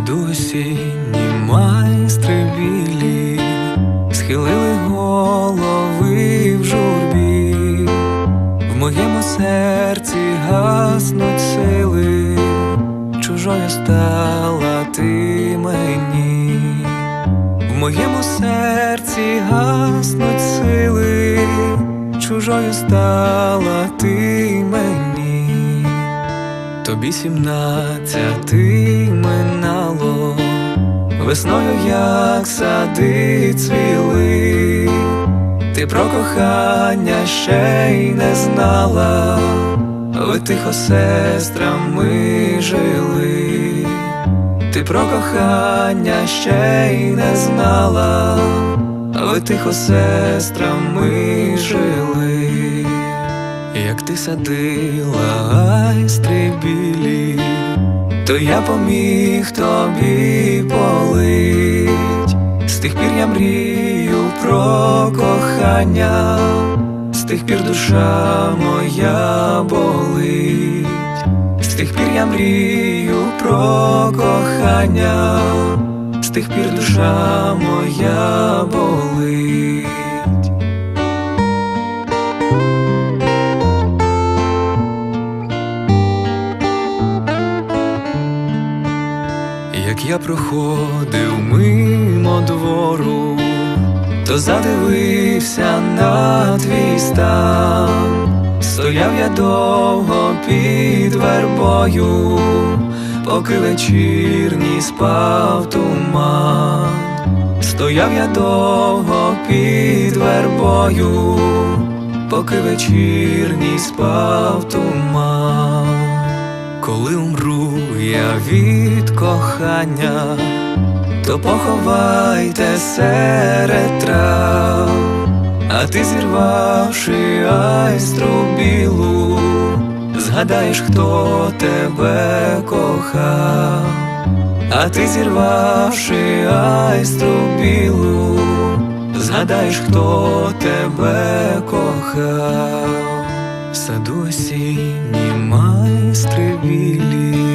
саду осінні майстри білі, схилили голови в журбі, в моєму серці гаснуть сили, чужою стала ти мені, в моєму серці гаснуть сили, чужою стала ти. Тобі сімнадцяти минало, весною як сади цвіли, ти про кохання ще й не знала, ви тихо сестрами жили, ти про кохання ще й не знала, ви тихо сестрами жили. Як ти садила айстри білі, то я поміг тобі полить. З тих пір я мрію про кохання, з тих пір душа моя болить, з тих пір я мрію про кохання, з тих пір душа моя болить. Як я проходив мимо двору, то задивився на твій стан, стояв я довго під вербою, поки вечірній спав туман, стояв я довго під вербою, поки вечірній спав туман. Коли умру я від кохання, то поховайте серед трав, а ти зірвавши айстру білу, згадаєш, хто тебе кохав, а ти зірвавши айстру білу, згадаєш, хто тебе кохав. В саду осінні майстри білі,